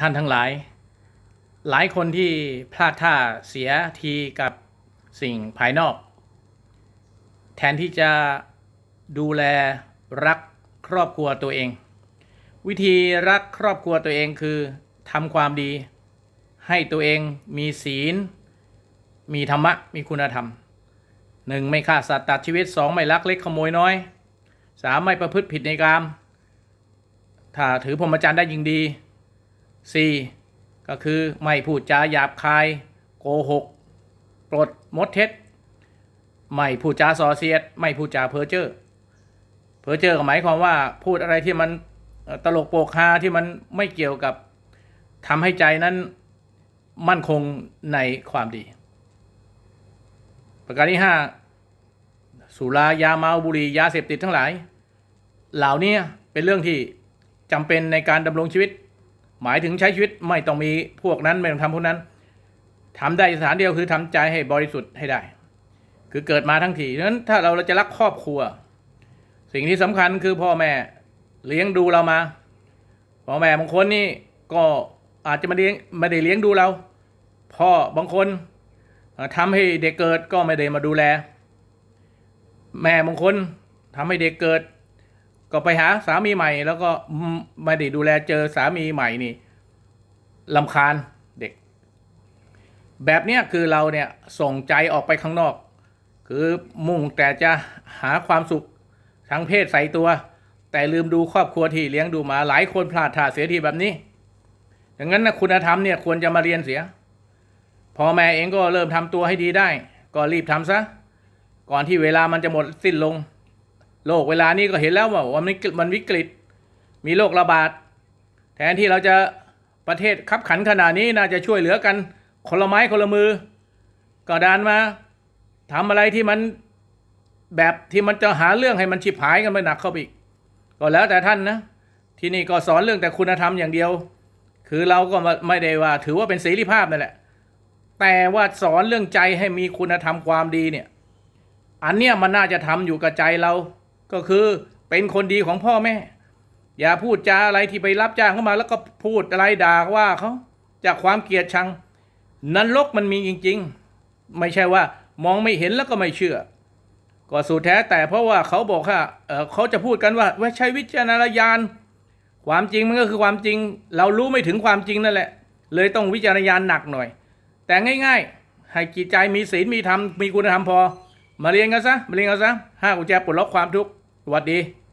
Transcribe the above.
ท่านทั้งหลาย หลายคนที่พลาดท่าเสียทีกับสิ่งภายนอก แทนที่จะดูแลรักครอบครัวตัวเอง วิธีรักครอบครัวตัวเองคือทำความดี ให้ตัวเองมีศีล มีธรรมะ มีคุณธรรมหนึ่งไม่ฆ่าสัตว์ตัดชีวิตสองไม่ลักเล็กขโมยน้อยสามไม่ประพฤติผิดในกาม ถ้าถือพรหมจรรย์ได้ยิ่งดี 4. ก็คือไม่พูดจาหยาบคาย โกหก ปลดมดเท็จ ไม่พูดจาส่อเสียด ไม่พูดจาเพ้อเจ้อ เพ้อเจ้อก็หมายความว่าพูดอะไรที่มันตลกโปกฮาที่มันไม่เกี่ยวกับทำให้ใจนั้นมั่นคงในความดี ประการที่ 5 สุรายาเมาบุหรี่ยาเสพติดทั้งหลาย เหล่านี้เป็นเรื่องที่จำเป็นในการดำรงชีวิต หมายถึงใช้ชีวิตไม่ต้องมีพวกนั้นไม่ต้องทำพวกนั้นทำได้สถานเดียวคือทำใจให้บริสุทธิ์ให้ได้ คือเกิดมาทั้งทีนั้นถ้าเราจะรักครอบครัว สิ่งที่สำคัญคือพ่อแม่เลี้ยงดูเรามาพ่อแม่บางคนนี่ก็อาจจะไม่ได้ไม่ได้เลี้ยงดูเรา พ่อบางคนทำให้เด็กเกิดก็ไม่ได้มาดูแล แม่บางคนทำให้เด็กเกิด ก็ไปหาสามีใหม่ แล้วก็ไม่ได้ดูแลเจอสามีใหม่นี่ลำคาญเด็ก แบบเนี้ยคือเราเนี่ยส่งใจออกไปข้างนอก คือมุ่งแต่จะหาความสุขทางเพศใส่ตัว แต่ลืมดูครอบครัวที่เลี้ยงดูมาหลายคนพลาดท่าเสียทีแบบนี้ดังนั้นนะคุณธรรมเนี่ยควรจะมาเรียนเสียพ่อแม่เองก็เริ่มทำตัวให้ดีได้ ก็รีบทำซะ ก่อนที่เวลามันจะหมดสิ้นลง โลกเวลานี้ก็เห็นแล้วว่ามันมันวิกฤต มีโรคระบาด แทนที่เราจะประเทศขับขันขนาดนี้น่าจะช่วยเหลือกันคนละไม้คนละมือ ก็ดานมาทำอะไรที่มันแบบที่มันจะหาเรื่องให้มันฉิบหายกันไปหนักเข้าไปอีก ก็แล้วแต่ท่านนะ ที่นี่ก็สอนเรื่องแต่คุณธรรมอย่างเดียว คือเราก็ไม่ได้ว่า ถือว่าเป็นเสรีภาพนั่นแหละ แต่ว่าสอนเรื่องใจให้มีคุณธรรมความดีเนี่ย อันเนี้ยมันน่าจะทำอยู่กับใจเรา ก็คือเป็นคนดีของพ่อแม่ อย่าพูดจาอะไรที่ไปรับจ้างเข้ามาแล้วก็พูดอะไรด่าว่าเขาจากความเกลียดชังนรกมันมีจริง ๆ ไม่ใช่ว่ามองไม่เห็นแล้วก็ไม่เชื่อ ก็สุดแท้แต่เพราะว่าเขาบอกว่าเเขาจะพูดกันว่าว่าใช้วิจารณญาณความจริงมันก็คือความจริง เรารู้ไม่ถึงความจริงนั่นแหละ เลยต้องวิจารณญาณหนักหน่อย แต่ง่าย ๆ ให้จิตใจมีศีลมีธรรมมีคุณธรรมพอ มาเรียนกันซะมาเรียนกันซะห้ากุญแจปลดล็อกความทุกข์ สวัสดี